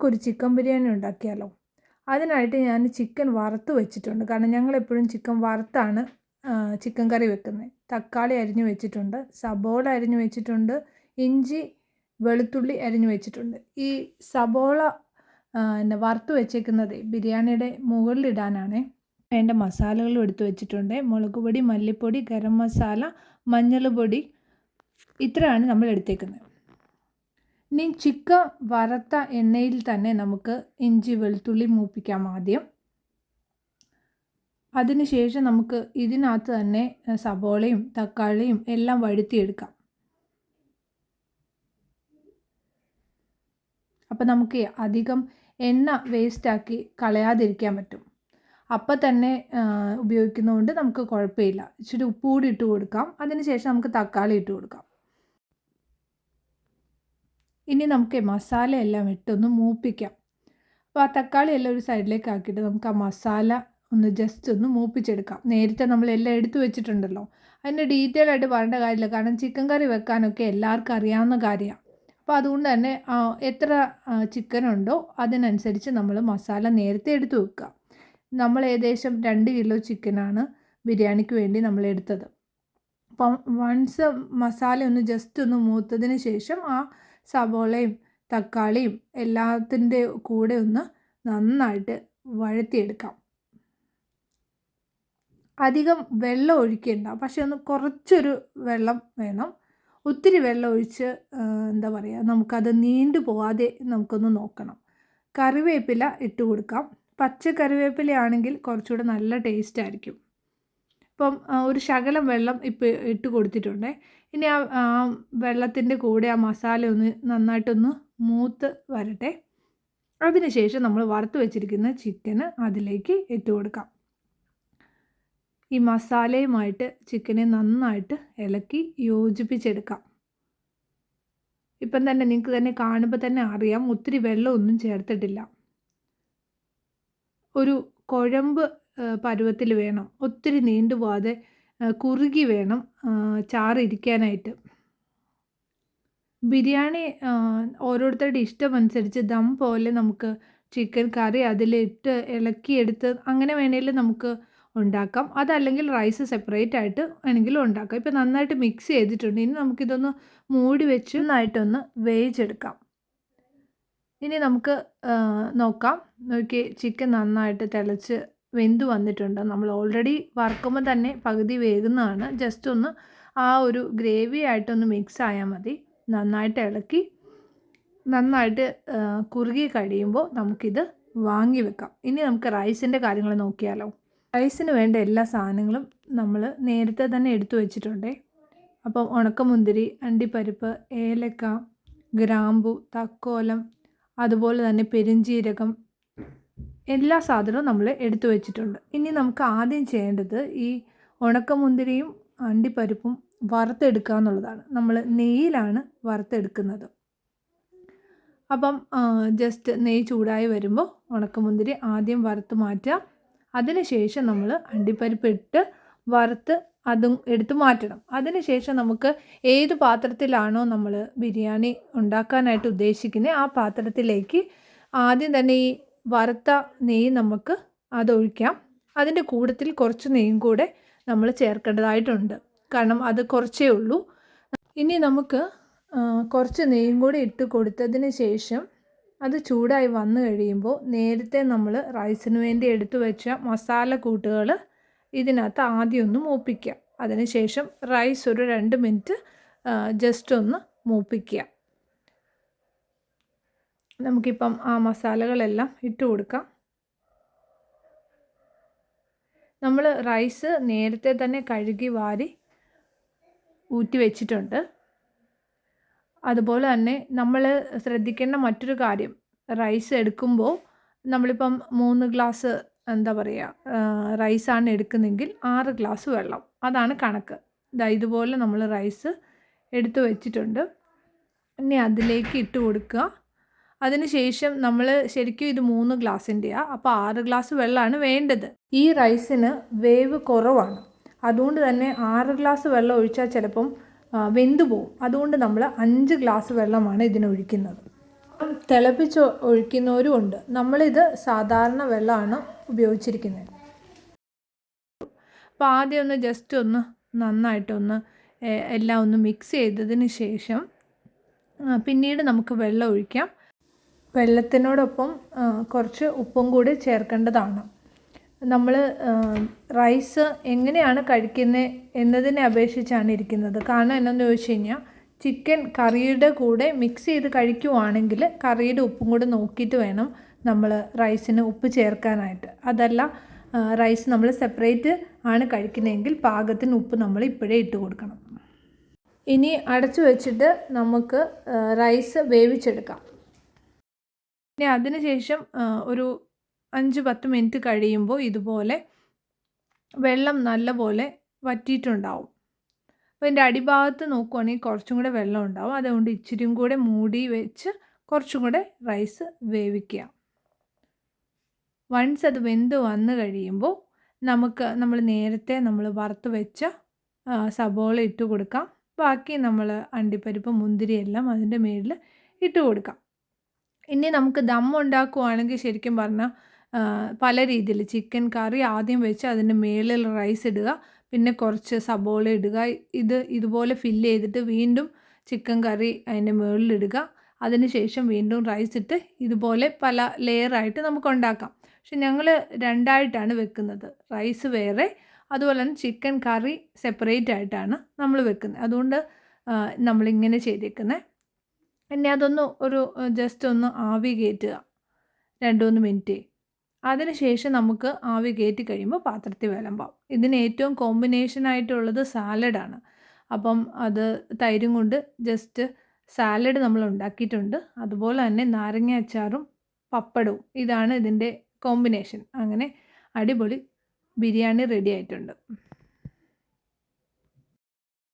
നമുക്കൊരു ചിക്കൻ ബിരിയാണി ഉണ്ടാക്കിയാലോ? അതിനായിട്ട് ഞാൻ ചിക്കൻ വറുത്ത് വെച്ചിട്ടുണ്ട്. കാരണം ഞങ്ങളെപ്പോഴും ചിക്കൻ വറുത്താണ് ചിക്കൻ കറി വെക്കുന്നത്. തക്കാളി അരിഞ്ഞു വെച്ചിട്ടുണ്ട് സബോള അരിഞ്ഞു വെച്ചിട്ടുണ്ട് ഇഞ്ചി വെളുത്തുള്ളി അരിഞ്ഞു വെച്ചിട്ടുണ്ട്. ഈ സബോള എന്നെ വറുത്ത് വെച്ചേക്കുന്നത് ബിരിയാണിയുടെ മുകളിലിടാനാണ് വേണ്ട മസാലകളും എടുത്തു വെച്ചിട്ടുണ്ട്. മുളക് പൊടി മല്ലിപ്പൊടി ഗരം മസാല മഞ്ഞൾ പൊടി ഇത്രയാണ് നമ്മൾ എടുത്തേക്കുന്നത്. ഇനി ചിക്കൻ വറുത്ത എണ്ണയിൽ തന്നെ നമുക്ക് ഇഞ്ചി വെളുത്തുള്ളി മൂപ്പിക്കാം ആദ്യം. അതിനുശേഷം നമുക്ക് ഇതിനകത്ത് തന്നെ സബോളയും തക്കാളിയും എല്ലാം വഴുത്തിയെടുക്കാം അപ്പോൾ നമുക്ക് അധികം എണ്ണ വേസ്റ്റാക്കി കളയാതിരിക്കാൻ പറ്റും. അപ്പം തന്നെ ഉപയോഗിക്കുന്നതുകൊണ്ട് നമുക്ക് കുഴപ്പമില്ല. ഇച്ചിരി ഉപ്പ് കൂടി ഇട്ട് കൊടുക്കാം. അതിനുശേഷം നമുക്ക് തക്കാളി ഇട്ട് കൊടുക്കാം. ഇനി നമുക്ക് മസാല എല്ലാം ഇട്ടൊന്ന് മൂപ്പിക്കാം. അപ്പോൾ ആ തക്കാളി എല്ലാം ഒരു സൈഡിലേക്ക് ആക്കിയിട്ട് നമുക്ക് ആ മസാല ഒന്ന് ജസ്റ്റ് ഒന്ന് മൂപ്പിച്ചെടുക്കാം. നേരത്തെ നമ്മൾ എല്ലാം എടുത്തു വെച്ചിട്ടുണ്ടല്ലോ. അതിന്റെ ഡീറ്റെയിൽ ആയിട്ട് പറയേണ്ട കാര്യമില്ല. കാരണം ചിക്കൻ കറി വെക്കാനൊക്കെ എല്ലാവർക്കും അറിയാവുന്ന കാര്യമാണ് അപ്പോൾ അതുകൊണ്ട് തന്നെ എത്ര ചിക്കൻ ഉണ്ടോ അതിനനുസരിച്ച് നമ്മൾ മസാല നേരത്തെ എടുത്തു വെക്കുക. നമ്മൾ ഏകദേശം രണ്ട് കിലോ ചിക്കനാണ് ബിരിയാണിക്ക് വേണ്ടി നമ്മൾ എടുത്തത്. അപ്പം വൺസ് മസാല ഒന്ന് ജസ്റ്റ് ഒന്ന് മൂത്തതിന് ശേഷം ആ സവോളയും തക്കാളിയും എല്ലാത്തിന്റെ കൂടെ ഒന്ന് നന്നായിട്ട് വഴത്തിയെടുക്കാം അധികം വെള്ളം ഒഴിക്കേണ്ട പക്ഷെ ഒന്ന് കുറച്ചൊരു വെള്ളം വേണം. ഒത്തിരി വെള്ളം ഒഴിച്ച് എന്താ പറയുക നമുക്കത് നീണ്ടു പോവാതെ നമുക്കൊന്ന് നോക്കണം. കറിവേപ്പില ഇട്ട് കൊടുക്കാം. പച്ച കറിവേപ്പിലയാണെങ്കിൽ കുറച്ചുകൂടെ നല്ല ടേസ്റ്റ് ആയിരിക്കും. ഇപ്പം ഒരു ശകലം വെള്ളം ഇപ്പോൾ ഇട്ട് കൊടുത്തിട്ടുണ്ട്. ഇനി ആ വെള്ളത്തിന്റെ കൂടെ ആ മസാല ഒന്ന് നന്നായിട്ടൊന്ന് മൂത്ത് വരട്ടെ. അതിനുശേഷം നമ്മൾ വറുത്ത് വെച്ചിരിക്കുന്ന ചിക്കന് അതിലേക്ക് ഇട്ട് കൊടുക്കാം. ഈ മസാലയുമായിട്ട് ചിക്കനെ നന്നായിട്ട് ഇളക്കി യോജിപ്പിച്ചെടുക്കാം. ഇപ്പം തന്നെ നിങ്ങൾക്ക് തന്നെ കാണുമ്പോൾ തന്നെ അറിയാം ഒത്തിരി വെള്ളമൊന്നും ചേർത്തിട്ടില്ല. ഒരു കുഴമ്പ് പരുവത്തിൽ വേണം. ഒത്തിരി നീണ്ടുപോകാതെ കുറുകി വേണം ചാറിരിക്കാനായിട്ട്. ബിരിയാണി ഓരോരുത്തരുടെ ഇഷ്ടമനുസരിച്ച് ദം പോലെ നമുക്ക് ചിക്കൻ കറി അതിലിട്ട് ഇളക്കിയെടുത്ത് അങ്ങനെ വേണമെങ്കിൽ നമുക്ക് ഉണ്ടാക്കാം. അതല്ലെങ്കിൽ റൈസ് സെപ്പറേറ്റ് ആയിട്ട് വേണമെങ്കിലും ഉണ്ടാക്കാം. ഇപ്പോൾ നന്നായിട്ട് മിക്സ് ചെയ്തിട്ടുണ്ട്. ഇനി നമുക്കിതൊന്ന് മൂടി വെച്ച് നന്നായിട്ടൊന്ന് വേവിച്ചെടുക്കാം. ഇനി നമുക്ക് നോക്കാം. നോക്കി ചിക്കൻ നന്നായിട്ട് തിളച്ച് വെന്ത് വന്നിട്ടുണ്ട്. നമ്മൾ ഓൾറെഡി വറുക്കുമ്പോൾ തന്നെ പകുതി വേകുന്നതാണ്. ജസ്റ്റ് ഒന്ന് ആ ഒരു ഗ്രേവി ആയിട്ടൊന്ന് മിക്സ് ആയാൽ മതി. നന്നായിട്ട് ഇളക്കി നന്നായിട്ട് കുറുകി കഴിയുമ്പോൾ നമുക്കിത് വാങ്ങി വെക്കാം. ഇനി നമുക്ക് റൈസിന്റെ കാര്യങ്ങൾ നോക്കിയാലോ. റൈസിന് വേണ്ട എല്ലാ സാധനങ്ങളും നമ്മൾ നേരത്തെ തന്നെ എടുത്തു വെച്ചിട്ടുണ്ടേ. അപ്പം ഉണക്കമുന്തിരി അണ്ടിപ്പരിപ്പ് ഏലക്ക ഗ്രാമ്പു തക്കോലം അതുപോലെ തന്നെ പെരിഞ്ചീരകം എല്ലാ സാധനവും നമ്മൾ എടുത്തു വെച്ചിട്ടുണ്ട്. ഇനി നമുക്ക് ആദ്യം ചെയ്യേണ്ടത് ഈ ഉണക്കമുന്തിരിയും അണ്ടിപ്പരിപ്പും വറുത്തെടുക്കുക എന്നുള്ളതാണ്. നമ്മൾ നെയ്യിലാണ് വറുത്തെടുക്കുന്നത്. അപ്പം ജസ്റ്റ് നെയ്യ് ചൂടായി വരുമ്പോൾ ഉണക്കമുന്തിരി ആദ്യം വറുത്ത് മാറ്റുക. അതിനുശേഷം നമ്മൾ അണ്ടിപ്പരിപ്പ് ഇട്ട് വറുത്ത് അതും എടുത്ത് മാറ്റണം. അതിനുശേഷം നമുക്ക് ഏത് പാത്രത്തിലാണോ നമ്മൾ ബിരിയാണി ഉണ്ടാക്കാനായിട്ട് ഉദ്ദേശിക്കുന്നത് ആ പാത്രത്തിലേക്ക് ആദ്യം തന്നെ ഈ വറുത്ത നെയ്യ് നമുക്ക് അതൊഴിക്കാം. അതിന്റെ കൂടത്തിൽ കുറച്ച് നെയ്യും കൂടെ നമ്മൾ ചേർക്കേണ്ടതായിട്ടുണ്ട്. കാരണം അത് കുറച്ചേ ഉള്ളൂ. ഇനി നമുക്ക് കുറച്ച് നെയ്യും കൂടി ഇട്ട് കൊടുത്തതിന് ശേഷം അത് ചൂടായി വന്നു കഴിയുമ്പോൾ നേരത്തെ നമ്മൾ റൈസിന് വേണ്ടി എടുത്തു വെച്ച മസാല കൂട്ടുകൾ ഇതിനകത്ത് ആദ്യം ഒന്ന് മൂപ്പിക്കുക. അതിനുശേഷം റൈസ് ഒരു രണ്ട് മിനിറ്റ് ജസ്റ്റ് ഒന്ന് മൂപ്പിക്കുക. നമുക്കിപ്പം ആ മസാലകളെല്ലാം ഇട്ട് കൊടുക്കാം. നമ്മൾ റൈസ് നേരത്തെ തന്നെ കഴുകി വാരി ഊറ്റി വെച്ചിട്ടുണ്ട്. അതുപോലെ തന്നെ നമ്മൾ ശ്രദ്ധിക്കേണ്ട മറ്റൊരു കാര്യം റൈസ് എടുക്കുമ്പോൾ നമ്മളിപ്പം മൂന്ന് ഗ്ലാസ് എന്താ പറയുക റൈസാണ് എടുക്കുന്നെങ്കിൽ ആറ് ഗ്ലാസ് വെള്ളം. അതാണ് കണക്ക്. ഇതാ ഇതുപോലെ നമ്മൾ റൈസ് എടുത്തു വെച്ചിട്ടുണ്ട്. ഇനി അതിലേക്ക് ഇട്ട് കൊടുക്കുക. അതിനുശേഷം നമ്മൾ ശരിക്കും ഇത് മൂന്ന് ഗ്ലാസിന്റെയാണ് അപ്പോൾ ആറ് ഗ്ലാസ് വെള്ളമാണ് വേണ്ടത്. ഈ റൈസിന് വേവ് കുറവാണ്. അതുകൊണ്ട് തന്നെ ആറ് ഗ്ലാസ് വെള്ളം ഒഴിച്ചാൽ ചിലപ്പം വെന്തു പോവും. അതുകൊണ്ട് നമ്മൾ അഞ്ച് ഗ്ലാസ് വെള്ളമാണ് ഇതിനൊഴിക്കുന്നത് തിളപ്പിച്ച് ഒഴിക്കുന്നവരും ഉണ്ട്. നമ്മളിത് സാധാരണ വെള്ളമാണ് ഉപയോഗിച്ചിരിക്കുന്നത്. അപ്പോൾ ആദ്യം ഒന്ന് ജസ്റ്റ് ഒന്ന് നന്നായിട്ടൊന്ന് എല്ലാം ഒന്ന് മിക്സ് ചെയ്തതിന് ശേഷം പിന്നീട് നമുക്ക് വെള്ളം ഒഴിക്കാം. വെള്ളത്തിനോടൊപ്പം കുറച്ച് ഉപ്പും കൂടി ചേർക്കേണ്ടതാണ്. നമ്മൾ റൈസ് എങ്ങനെയാണ് കഴിക്കുന്നത് എന്നതിനെ അപേക്ഷിച്ചാണ് ഇരിക്കുന്നത്. കാരണം എന്നാന്ന് ചോദിച്ചു കഴിഞ്ഞാൽ ചിക്കൻ കറിയുടെ കൂടെ മിക്സ് ചെയ്ത് കഴിക്കുവാണെങ്കിൽ കറിയുടെ ഉപ്പും കൂടെ നോക്കിയിട്ട് വേണം നമ്മൾ റൈസിന് ഉപ്പ് ചേർക്കാനായിട്ട്. അതല്ല റൈസ് നമ്മൾ സെപ്പറേറ്റ് ആണ് കഴിക്കുന്നതെങ്കിൽ പാകത്തിന് ഉപ്പ് നമ്മൾ ഇപ്പോഴേ ഇട്ട് കൊടുക്കണം. ഇനി അടച്ചു വെച്ചിട്ട് നമുക്ക് റൈസ് വേവിച്ചെടുക്കാം. ഇനി അതിനുശേഷം ഒരു അഞ്ച് പത്ത് മിനിറ്റ് കഴിയുമ്പോൾ ഇതുപോലെ വെള്ളം നല്ലപോലെ വറ്റിയിട്ടുണ്ടാവും. അപ്പോൾ ഇതിന്റെ അടിഭാഗത്ത് നോക്കുവാണെങ്കിൽ കുറച്ചും കൂടെ വെള്ളം ഉണ്ടാവും. അതുകൊണ്ട് ഇച്ചിരിയും കൂടെ മൂടി വെച്ച് കുറച്ചും കൂടെ റൈസ് വേവിക്കുക. വൺസ് അത് വെന്ത് വന്ന് കഴിയുമ്പോൾ നമുക്ക് നമ്മൾ നേരത്തെ നമ്മൾ വറുത്ത് വെച്ച സബോള ഇട്ട് കൊടുക്കാം. ബാക്കി നമ്മൾ അണ്ടിപ്പരിപ്പ് മുന്തിരിയെല്ലാം അതിന്റെ മേളിൽ ഇട്ട് കൊടുക്കാം. ഇനി നമുക്ക് ദം ഉണ്ടാക്കുവാണെങ്കിൽ ശരിക്കും പറഞ്ഞാൽ പല രീതിയിൽ ചിക്കൻ കറി ആദ്യം വെച്ച് അതിന് മേളിൽ റൈസ് ഇടുക പിന്നെ കുറച്ച് സബോള ഇടുക ഇത് ഇതുപോലെ ഫില്ല് ചെയ്തിട്ട് വീണ്ടും ചിക്കൻ കറി അതിന്റെ മുകളിലിടുക അതിനുശേഷം വീണ്ടും റൈസ് ഇട്ട് ഇതുപോലെ പല ലെയറായിട്ട് നമുക്ക് ഉണ്ടാക്കാം. പക്ഷെ ഞങ്ങൾ രണ്ടായിട്ടാണ് വെക്കുന്നത് റൈസ് വേറെ അതുപോലെ തന്നെ ചിക്കൻ കറി സെപ്പറേറ്റ് ആയിട്ടാണ് നമ്മൾ വെക്കുന്നത്. അതുകൊണ്ട് നമ്മളിങ്ങനെ ചെയ്തേക്കുന്നത് പിന്നെ അതൊന്ന് ഒരു ജസ്റ്റ് ഒന്ന് ആവി കയറ്റുക രണ്ട് മൂന്ന് മിനിറ്റ്. അതിനുശേഷം നമുക്ക് ആവി കയറ്റി കഴിയുമ്പോൾ പാത്രത്തിൽ വിളമ്പാം. ഇതിന് ഏറ്റവും കോമ്പിനേഷൻ ആയിട്ടുള്ളത് സാലഡാണ് അപ്പം അത് തൈരും കൊണ്ട് ജസ്റ്റ് സാലഡ് നമ്മൾ ഉണ്ടാക്കിയിട്ടുണ്ട്. അതുപോലെ തന്നെ നാരങ്ങ അച്ചാറും പപ്പടവും. ഇതാണ് ഇതിന്റെ കോമ്പിനേഷൻ അങ്ങനെ അടിപൊളി ബിരിയാണി റെഡി ആയിട്ടുണ്ട്.